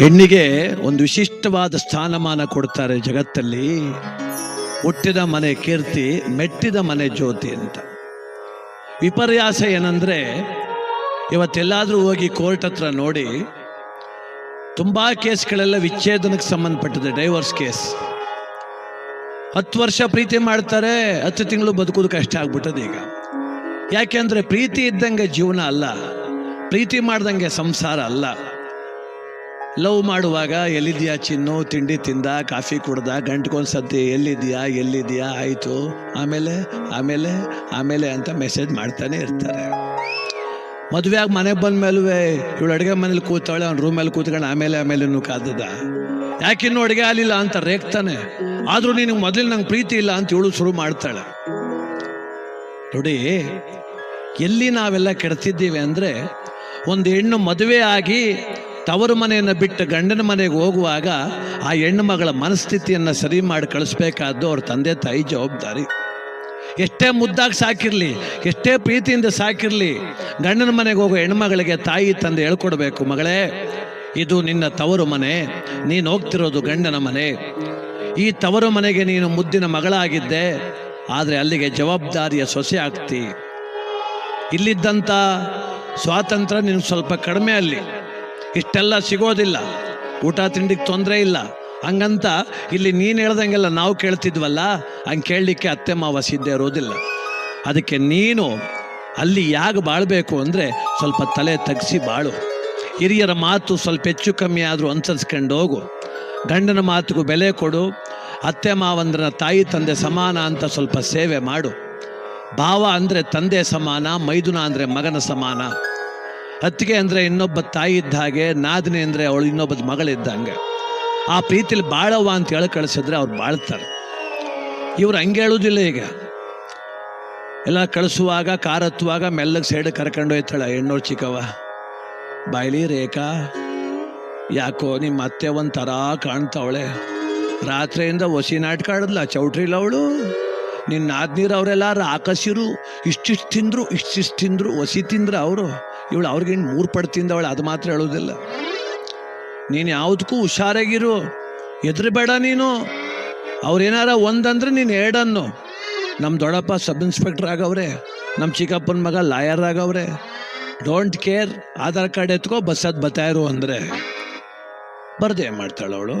ಹೆಣ್ಣಿಗೆ ಒಂದು ವಿಶಿಷ್ಟವಾದ ಸ್ಥಾನಮಾನ ಕೊಡ್ತಾರೆ ಜಗತ್ತಲ್ಲಿ. ಹುಟ್ಟಿದ ಮನೆ ಕೀರ್ತಿ, ಮೆಟ್ಟಿದ ಮನೆ ಜ್ಯೋತಿ ಅಂತ. ವಿಪರ್ಯಾಸ ಏನಂದ್ರೆ ಇವತ್ತೆಲ್ಲಾದರೂ ಹೋಗಿ ಕೋರ್ಟ್ ಹತ್ರ ನೋಡಿ, ತುಂಬಾ ಕೇಸ್ಗಳೆಲ್ಲ ವಿಚ್ಛೇದನಕ್ಕೆ ಸಂಬಂಧಪಟ್ಟಿದೆ, ಡೈವರ್ಸ್ ಕೇಸ್. ಹತ್ತು ವರ್ಷ ಪ್ರೀತಿ ಮಾಡ್ತಾರೆ, ಹತ್ತು ತಿಂಗಳು ಬದುಕೋದು ಕಷ್ಟ ಆಗ್ಬಿಟ್ಟದ ಈಗ. ಯಾಕೆಂದ್ರೆ ಪ್ರೀತಿ ಇದ್ದಂಗೆ ಜೀವನ ಅಲ್ಲ, ಪ್ರೀತಿ ಮಾಡ್ದಂಗೆ ಸಂಸಾರ ಅಲ್ಲ. ಲವ್ ಮಾಡುವಾಗ ಎಲ್ಲಿದ್ಯಾ ಚಿನ್ನು? ತಿಂಡಿ ತಿಂದ, ಕಾಫಿ ಕುಡ್ದ ಗಂಟ್ಗೊಂದ್ಸತಿ ಎಲ್ಲಿದ್ಯಾ ಎಲ್ಲಿದ್ಯಾ, ಆಯಿತು. ಆಮೇಲೆ ಆಮೇಲೆ ಆಮೇಲೆ ಅಂತ ಮೆಸೇಜ್ ಮಾಡ್ತಾನೆ ಇರ್ತಾರೆ. ಮದುವೆ ಆಗಿ ಮನೆಗೆ ಬಂದ ಮೇಲೂ ಇವಳು ಅಡುಗೆ ಮನೇಲಿ ಕೂತಾಳೆ, ಅವ್ನ ರೂಮಲ್ಲಿ ಕೂತ್ಕೊಂಡು ಆಮೇಲೆ ಆಮೇಲೆ ಕಾದದ. ಯಾಕಿನ್ನೂ ಅಡುಗೆ ಆಗಲಿಲ್ಲ ಅಂತ ರೇಗ್ತಾನೆ. ಆದರೂ ನಿನಗೆ ಮೊದಲು ನಂಗೆ ಪ್ರೀತಿ ಇಲ್ಲ ಅಂತ ಇವಳು ಶುರು ಮಾಡ್ತಾಳೆ. ನೋಡಿ, ಎಲ್ಲಿ ನಾವೆಲ್ಲ ಕೆಡ್ತಿದ್ದೀವಿ ಅಂದರೆ ಒಂದು ಹೆಣ್ಣು ಮದುವೆ ಆಗಿ ತವರು ಮನೆಯನ್ನು ಬಿಟ್ಟು ಗಂಡನ ಮನೆಗೆ ಹೋಗುವಾಗ ಆ ಹೆಣ್ಣು ಮಗಳ ಮನಸ್ಥಿತಿಯನ್ನು ಸರಿ ಮಾಡಿ ಕಳಿಸ್ಬೇಕಾದ್ದು ಅವ್ರ ತಂದೆ ತಾಯಿ ಜವಾಬ್ದಾರಿ. ಎಷ್ಟೇ ಮುದ್ದಾಗಿ ಸಾಕಿರಲಿ, ಎಷ್ಟೇ ಪ್ರೀತಿಯಿಂದ ಸಾಕಿರಲಿ, ಗಂಡನ ಮನೆಗೆ ಹೋಗೋ ಹೆಣ್ಮಗಳಿಗೆ ತಾಯಿ ತಂದೆ ಹೇಳ್ಕೊಡ್ಬೇಕು, ಮಗಳೇ, ಇದು ನಿನ್ನ ತವರು ಮನೆ, ನೀನು ಹೋಗ್ತಿರೋದು ಗಂಡನ ಮನೆ. ಈ ತವರು ಮನೆಗೆ ನೀನು ಮುದ್ದಿನ ಮಗಳಾಗಿದ್ದೆ, ಆದರೆ ಅಲ್ಲಿಗೆ ಜವಾಬ್ದಾರಿಯ ಸೊಸೆ ಆಗ್ತಿ. ಇಲ್ಲಿದ್ದಂಥ ಸ್ವಾತಂತ್ರ್ಯ ನಿನಗೆ ಸ್ವಲ್ಪ ಕಡಿಮೆ ಅಲ್ಲಿ. ಇಷ್ಟೆಲ್ಲ ಸಿಗೋದಿಲ್ಲ. ಊಟ ತಿಂಡಿಗೆ ತೊಂದರೆ ಇಲ್ಲ. ಹಂಗಂತ ಇಲ್ಲಿ ನೀನು ಹೇಳ್ದಂಗೆಲ್ಲ ನಾವು ಕೇಳ್ತಿದ್ವಲ್ಲ? ಹಂಗೆ ಕೇಳಲಿಕ್ಕೆ ಅತ್ತೆ ಮಾವ ಸಿದ್ಧ ಇರೋದಿಲ್ಲ. ಅದಕ್ಕೆ ನೀನು ಅಲ್ಲಿ ಯಾಗ ಬಾಳಬೇಕು ಅಂದರೆ ಸ್ವಲ್ಪ ತಲೆ ತಗ್ಸಿ ಬಾಳು. ಹಿರಿಯರ ಮಾತು ಸ್ವಲ್ಪ ಹೆಚ್ಚು ಕಮ್ಮಿ ಆದರೂ ಅನುಸರಿಸ್ಕೊಂಡು ಹೋಗು. ಗಂಡನ ಮಾತಿಗೂ ಬೆಲೆ ಕೊಡು. ಅತ್ತೆ ಮಾವಂದ್ರನ ತಾಯಿ ತಂದೆ ಸಮಾನ ಅಂತ ಸ್ವಲ್ಪ ಸೇವೆ ಮಾಡು. ಭಾವ ಅಂದರೆ ತಂದೆ ಸಮಾನ, ಮೈದುನ ಅಂದರೆ ಮಗನ ಸಮಾನ. ಅತ್ತಿಗೆ ಅಂದರೆ ಇನ್ನೊಬ್ಬ ತಾಯಿ ಇದ್ದ ಹಾಗೆ, ನಾದಿನಿ ಅಂದರೆ ಅವಳು ಇನ್ನೊಬ್ಬ ಮಗಳಿದ್ದಂಗೆ ಆ ಪ್ರೀತಿಲಿ ಬಾಳವ್ವ ಅಂತ ಹೇಳಿ ಕಳಿಸಿದ್ರೆ ಅವ್ರು ಬಾಳ್ತಾರೆ. ಇವ್ರು ಹಂಗೆ ಹೇಳೋದಿಲ್ಲ ಈಗ. ಎಲ್ಲ ಕಳಿಸುವಾಗ, ಕಾರ್ ಹತ್ತುವಾಗ ಮೆಲ್ಲಗೆ ಸೈಡ್ ಕರ್ಕೊಂಡು ಹೋಯ್ತಾಳೆ ಹೆಣ್ಣೋರು ಚಿಕ್ಕವ್ವ. ಬಾಯ್ಲಿ, ರೇಖಾ, ಯಾಕೋ ನಿಮ್ಮ ಅತ್ತೆ ಒಂಥರ ಕಾಣ್ತಾವಳೆ. ರಾತ್ರಿಯಿಂದ ಒಸಿ ನಾಟಕ ಆಡಿದ್ಲ ಚೌಟ್ರಿಲ್ಲ ಅವಳು. ನಿನ್ನ ನಾದ್ನೀರು ಅವರೆಲ್ಲ ರಾಕಸಿರು ಇಷ್ಟಿಷ್ಟು ತಿಂದ್ರು, ಇಷ್ಟಿಷ್ಟು ತಿಂದರು, ಒಸಿ ತಿಂದ್ರು ಅವರು. ಇವಳು ಅವ್ರಿಗೇನು ಮೂರು ಪಟ್ಟು ತಿಂದವಳು ಅದು ಮಾತ್ರ ಹೇಳೋದಿಲ್ಲ. ನೀನು ಯಾವುದಕ್ಕೂ ಹುಷಾರಾಗಿರು, ಹೆದರಬೇಡ ನೀನು. ಅವ್ರೇನಾರ ಒಂದಂದ್ರೆ ನೀನು ಎರಡನ್ನು. ನಮ್ಮ ದೊಡ್ಡಪ್ಪ ಸಬ್ ಇನ್ಸ್ಪೆಕ್ಟರ್ ಆಗವ್ರೆ ನಮ್ಮ ಚಿಕ್ಕಪ್ಪನ ಮಗ ಲಾಯರ್ ಆಗವ್ರೆ. ಡೋಂಟ್ ಕೇರ್, ಆಧಾರ್ ಕಾರ್ಡ್ ಎತ್ಕೋ, ಬಸ್ ಅದು ಇರು ಅಂದರೆ. ಬರ್ದೇ ಮಾಡ್ತಾಳೆ ಅವಳು?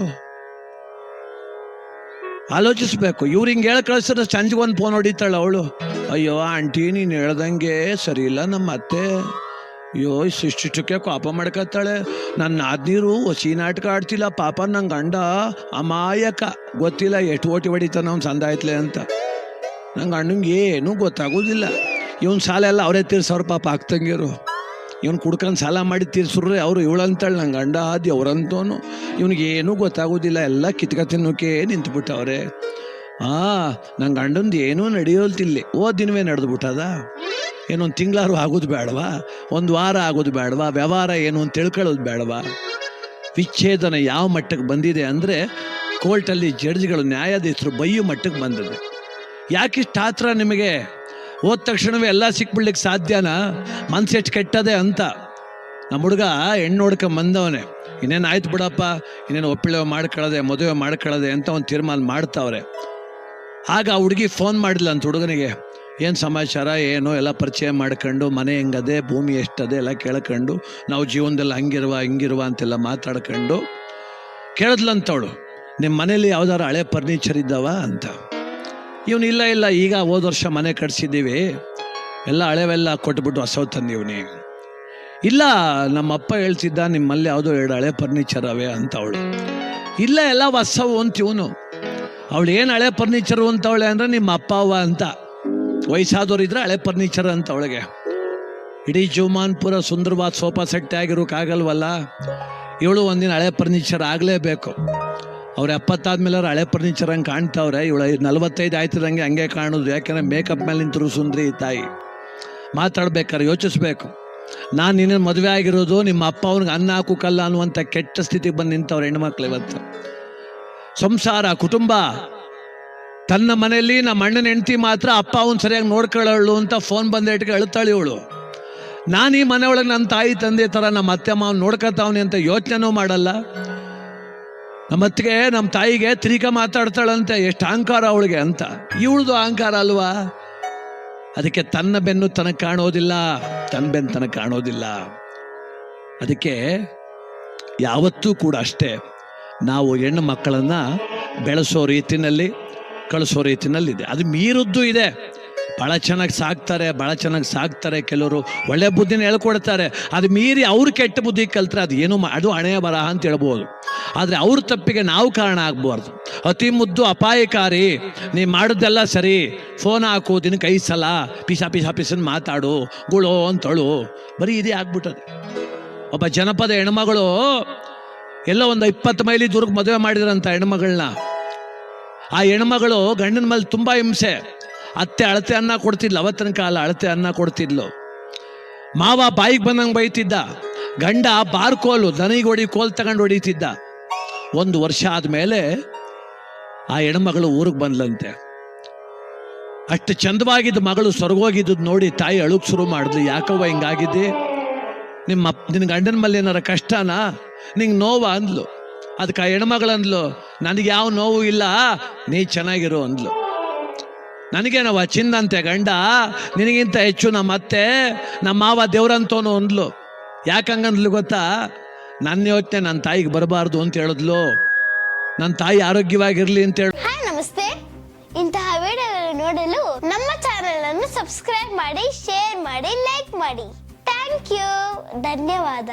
ಆಲೋಚಿಸ್ಬೇಕು. ಇವ್ರು ಹಿಂಗೆ ಹೇಳಿ ಕಳಿಸಿದ್ರೆ ಸಂಜೆಗೆ ಒಂದು ಫೋನ್ ಹೊಡಿತಾಳೆ ಅವಳು. ಅಯ್ಯೋ, ಆಂಟಿ, ನೀನು ಹೇಳ್ದಂಗೆ ಸರಿ ಇಲ್ಲ ನಮ್ಮ ಅತ್ತೆ ಅಯ್ಯೋ ಇಷ್ಟಿಷ್ಟಕ್ಕೆ ಕೋಪ ಮಾಡ್ಕತ್ತಾಳೆ ನನ್ನ ನಾದ್ನೀರು ಹೊಸಿ ನಾಟಕ ಆಡ್ತಿಲ್ಲ, ಪಾಪ ನಂಗೆ ಗಂಡ ಅಮಾಯಕ. ಗೊತ್ತಿಲ್ಲ, ಎಷ್ಟು ಓಟಿ ಹೊಡಿತಾನ ಅವ್ನು ಸಂದ ಆಯ್ತಲೆ ಅಂತ. ನಂಗೆ ಅಣ್ಣಂಗೆ ಏನೂ ಗೊತ್ತಾಗೋದಿಲ್ಲ. ಇವನ್ ಸಾಲ ಎಲ್ಲ ಅವರೇ ತೀರ್ಸವ್ರ ಪಾಪ ಆಗ್ತಂಗಿರು. ಇವನು ಕುಡ್ಕೊಂಡು ಸಾಲ ಮಾಡಿ ತೀರ್ಸ್ರೆ ಅವರು ಇವಳಂತಾಳೆ ನಂಗೆ ಗಂಡ ಆದಿ ಅವ್ರಂತವನು ಇವನಿಗೆ ಏನೂ ಗೊತ್ತಾಗೋದಿಲ್ಲ, ಎಲ್ಲ ಕಿತ್ಕ ತಿನ್ನೋಕೆ ನಿಂತುಬಿಟ್ಟವ್ರೆ. ಆ ನಂಗೆ ಗಂಡಂದು ಏನೂ ನಡೆಯೋಲ್ತಿಲ್ಲ. ಓ ದಿನವೇ ನಡೆದು ಬಿಟ್ಟದ ಏನೊಂದು ತಿಂಗಳಾರು ಆಗೋದು ಬೇಡವಾ? ಒಂದು ವಾರ ಆಗೋದು ಬೇಡವಾ? ವ್ಯವಹಾರ ಏನು ಅಂತ ತಿಳ್ಕೊಳ್ಳೋದು ಬೇಡವಾ? ವಿಚ್ಛೇದನ ಯಾವ ಮಟ್ಟಕ್ಕೆ ಬಂದಿದೆ ಅಂದರೆ ಕೋರ್ಟಲ್ಲಿ ಜಡ್ಜ್ಗಳು ನ್ಯಾಯಾಧೀಶರು ಬೈಯೋ ಮಟ್ಟಕ್ಕೆ ಬಂದಿದೆ. ಯಾಕಿಷ್ಟು ಆತ್ರ ನಿಮಗೆ? ಹೋದ ತಕ್ಷಣವೇ ಎಲ್ಲ ಸಿಕ್ಬಿಡ್ಲಿಕ್ಕೆ ಸಾಧ್ಯನಾ? ಮನ್ಸೆಟ್ಟು ಕೆಟ್ಟದೆ ಅಂತ. ನಮ್ಮ ಹುಡುಗ ಹೆಣ್ಣು ನೋಡ್ಕೊಂಡ್ ಬಂದವನೆ. ಇನ್ನೇನು ಆಯ್ತು ಬಿಡಪ್ಪ? ಇನ್ನೇನು ಒಪ್ಪಿಳೆ ಮಾಡ್ಕೊಳ್ಳೋದೆ, ಮದುವೆ ಮಾಡ್ಕೊಳ್ಳೋದೆ ಅಂತ ಒಂದು ತೀರ್ಮಾನ ಮಾಡ್ತಾವ್ರೆ. ಆಗ ಆ ಹುಡುಗಿ ಫೋನ್ ಮಾಡಿಲ್ಲ ಅಂತ ಹುಡುಗನಿಗೆ. ಏನು ಸಮಾಚಾರ, ಏನು ಎಲ್ಲ ಪರಿಚಯ ಮಾಡ್ಕೊಂಡು ಮನೆ ಹೆಂಗದೆ, ಭೂಮಿ ಎಷ್ಟದೆ ಎಲ್ಲ ಕೇಳ್ಕೊಂಡು, ನಾವು ಜೀವನದಲ್ಲಿ ಹಂಗಿರುವ, ಹಿಂಗಿರುವ ಅಂತೆಲ್ಲ ಮಾತಾಡ್ಕೊಂಡು ಕೇಳಿದ್ಲಂತವಳು ನಿಮ್ಮ ಮನೇಲಿ ಯಾವ್ದಾರು ಹಳೆ ಫರ್ನಿಚರ್ ಇದ್ದಾವ? ಅಂತ. ಇವನು ಇಲ್ಲ ಇಲ್ಲ, ಈಗ ಹೋದ ವರ್ಷ ಮನೆ ಕಟ್ಸಿದ್ದೀವಿ. ಎಲ್ಲ ಹಳೆವೆಲ್ಲ ಕೊಟ್ಬಿಟ್ಟು ಹೊಸವು ತಂದಿವ್ನಿ ಇಲ್ಲ, ನಮ್ಮಪ್ಪ ಹೇಳ್ತಿದ್ದ, ನಿಮ್ಮಲ್ಲಿ ಯಾವುದೋ ಎರಡು ಹಳೆ ಫರ್ನಿಚರ್ ಅವೆ ಅಂತ ಅವಳು. ಇಲ್ಲ, ಎಲ್ಲ ಹೊಸವು ಅಂತ ಇವನು. ಅವಳು ಏನು ಹಳೆ ಫರ್ನಿಚರು ಅಂತವಳೆ ಅಂದರೆ ನಿಮ್ಮ ಅಪ್ಪ ಅವ್ವ ಅಂತ. ವಯಸ್ಸಾದವ್ರು ಇದ್ರೆ ಹಳೆ ಫರ್ನಿಚರ್ ಅಂತ ಅವಳಿಗೆ. ಇಡೀ ಜೀವಮಾನ್ ಪೂರ ಸುಂದರವಾದ ಸೋಫಾ ಸೆಟ್ ಆಗಿರೋಕ್ಕಾಗಲ್ವಲ್ಲ ಇವಳು ಒಂದಿನ ಹಳೆ ಫರ್ನಿಚರ್ ಆಗಲೇಬೇಕು. ಅವ್ರು ಎಪ್ಪತ್ತಾದ್ಮೇಲೆ ಅವ್ರು ಹಳೆ ಫರ್ನಿಚರ್ ಹಂಗೆ ಕಾಣ್ತಾವ್ರೆ. ಇವಳು ನಲವತ್ತೈದು ಆಯ್ತಿದಂಗೆ ಹಂಗೆ ಕಾಣೋದು. ಯಾಕೆಂದ್ರೆ ಮೇಕಪ್ ಮೇಲೆ ನಿಂತರು ಸುಂದ್ರಿ ತಾಯಿ. ಮಾತಾಡ್ಬೇಕಾದ್ರೆ ಯೋಚಿಸ್ಬೇಕು. ನಾನು ನಿನ್ನ ಮದುವೆ ಆಗಿರೋದು ನಿಮ್ಮ ಅಪ್ಪ ಅವ್ನಿಗೆ ಅನ್ನ ಹಾಕೋಕಲ್ಲ ಅನ್ನುವಂಥ ಕೆಟ್ಟ ಸ್ಥಿತಿಗೆ ಬಂದು ನಿಂತವ್ರು ಹೆಣ್ಮಕ್ಳು ಇವತ್ತು. ಸಂಸಾರ, ಕುಟುಂಬ ತನ್ನ ಮನೆಯಲ್ಲಿ ನಮ್ಮ ಅಣ್ಣನ ಹೆಂಡತಿ ಮಾತ್ರ ಅಪ್ಪ ಅವನು ಸರಿಯಾಗಿ ನೋಡ್ಕೊಳ್ಳೋಳು ಅಂತ ಫೋನ್ ಬಂದ ಅಳ್ತಾಳೆ ಇವಳು. ನಾನು ಈ ಮನೆ ಒಳಗೆ ನನ್ನ ತಾಯಿ ತಂದೆ ಥರ ನಮ್ಮ ಅತ್ತೆ ಮಾವನ್ ನೋಡ್ಕೊತಾವನಿ ಅಂತ ಯೋಚನೆನೂ ಮಾಡಲ್ಲ. ನಮ್ಮ ಅತ್ತಿಗೆ, ನಮ್ಮ ತಾಯಿಗೆ ತಿರಿಕ ಮಾತಾಡ್ತಾಳಂತೆ, ಎಷ್ಟು ಅಹಂಕಾರ ಅವಳಿಗೆ ಅಂತ. ಇವಳದು ಅಹಂಕಾರ ಅಲ್ವಾ? ಅದಕ್ಕೆ ತನ್ನ ಬೆನ್ನು ತನಗೆ ಕಾಣೋದಿಲ್ಲ ತನ್ನ ಬೆನ್ನು ತನಗೆ ಕಾಣೋದಿಲ್ಲ. ಅದಕ್ಕೆ ಯಾವತ್ತೂ ಕೂಡ ಅಷ್ಟೇ, ನಾವು ಹೆಣ್ಣು ಮಕ್ಕಳನ್ನು ಬೆಳೆಸೋ ರೀತಿನಲ್ಲಿ ಕಳಿಸೋ ರೀತಿನಲ್ಲಿದೆ. ಅದು ಮೀರದ್ದು ಇದೆ. ಭಾಳ ಚೆನ್ನಾಗಿ ಸಾಕ್ತಾರೆ ಭಾಳ ಚೆನ್ನಾಗಿ ಸಾಕ್ತಾರೆ ಕೆಲವರು. ಒಳ್ಳೆ ಬುದ್ಧಿನ ಹೇಳ್ಕೊಡ್ತಾರೆ. ಅದು ಮೀರಿ ಅವ್ರು ಕೆಟ್ಟ ಬುದ್ಧಿ ಕಲ್ತ್ರೆ ಅದು ಏನು ಅದು ಹಣೆಯ ಬರಹ ಅಂತ ಹೇಳ್ಬೋದು. ಆದರೆ ಅವ್ರ ತಪ್ಪಿಗೆ ನಾವು ಕಾರಣ ಆಗ್ಬಾರ್ದು. ಅತಿ ಮುದ್ದು ಅಪಾಯಕಾರಿ. ನೀ ಮಾಡಿದ್ದೆಲ್ಲ ಸರಿ. ಫೋನ್ ಹಾಕು, ದಿನ ಕೈ ಸಲ. ಪಿಸಾ ಪಿಸಾ, ಪಿಸನ್ ಮಾತಾಡು. ಗುಳೋ ಅಂತಳು. ಬರೀ ಇದೇ ಆಗ್ಬಿಟ್ಟದೆ. ಒಬ್ಬ ಜನಪದ ಹೆಣ್ಮಗಳು ಎಲ್ಲೋ ಒಂದು ಇಪ್ಪತ್ತು ಮೈಲಿ ದೂರಕ್ಕೆ ಮದುವೆ ಮಾಡಿದ್ರಂತ ಹೆಣ್ಮಗಳನ್ನ ಆ ಹೆಣ್ಮಗಳು ಗಂಡನ ಮೇಲೆ ತುಂಬ ಹಿಂಸೆ. ಅತ್ತೆ ಅಳತೆ ಅನ್ನ ಕೊಡ್ತಿದ್ಲು, ಅವತ್ತಿನ ಕಾಲ ಅಳತೆ ಅನ್ನ ಕೊಡ್ತಿದ್ಲು. ಮಾವ ಬಾಯಿಗೆ ಬಂದಂಗೆ ಬೈತಿದ್ದ, ಗಂಡ ಬಾರ್ಕೋಲು ದನಿಗೆ ಹೊಡಿ, ಕೋಲ್ ತಗೊಂಡು ಹೊಡಿತಿದ್ದ. ಒಂದು ವರ್ಷ ಆದಮೇಲೆ ಆ ಹೆಣ್ಮಗಳು ಊರಿಗೆ ಬಂದ್ಲಂತೆ. ಅಷ್ಟು ಚಂದವಾಗಿದ್ದ ಮಗಳು ಸ್ವರ್ಗೋಗಿದ್ದು ನೋಡಿ ತಾಯಿ ಅಳುಕ್ ಶುರು ಮಾಡಿದ್ಲು, ಯಾಕವ್ವ ಹಿಂಗಾಗಿದ್ದಿ? ನಿಮ್ಮ ನಿನ್ನ ಗಂಡನ ಮೇಲೆ ಏನಾರ ಕಷ್ಟನಾ? ನಿಂಗೆ ನೋವಾ ಅಂದ್ಲು. ಅದಕ್ಕೆ ಆ ಹೆಣ್ಮಗಳಂದ್ಲು ನನಗೆ ಯಾವ ನೋವು ಇಲ್ಲ. ನೀ ಚೆನ್ನಾಗಿರು ಅಂದ್ಲು. ನನಗೇನವ ಚಿನ್ನಂತೆ ಗಂಡ, ನಿನಗಿಂತ ಹೆಚ್ಚು ನಮ್ಮ ಅತ್ತೆ, ನಮ್ಮ ಮಾವ ದೇವ್ರಂತೋನು ಅಂದ್ಲು. ಯಾಕಂಗಂದ್ಲು ಗೊತ್ತಾ? ನನ್ನ ಯೋಚನೆ ನನ್ನ ತಾಯಿಗೆ ಬರಬಾರ್ದು ಅಂತ ಹೇಳಿದ್ಲು. ನನ್ನ ತಾಯಿ ಆರೋಗ್ಯವಾಗಿರ್ಲಿ ಅಂತ ಹೇಳ. ನಮಸ್ತೆ. ಇಂತಹ ವಿಡಿಯೋ ನೋಡಲು ನಮ್ಮ ಚಾನೆಲ್ ಅನ್ನು ಸಬ್ಸ್ಕ್ರೈಬ್ ಮಾಡಿ ಶೇರ್ ಮಾಡಿ ಲೈಕ್ ಮಾಡಿ. ಥ್ಯಾಂಕ್ ಯು ಧನ್ಯವಾದ.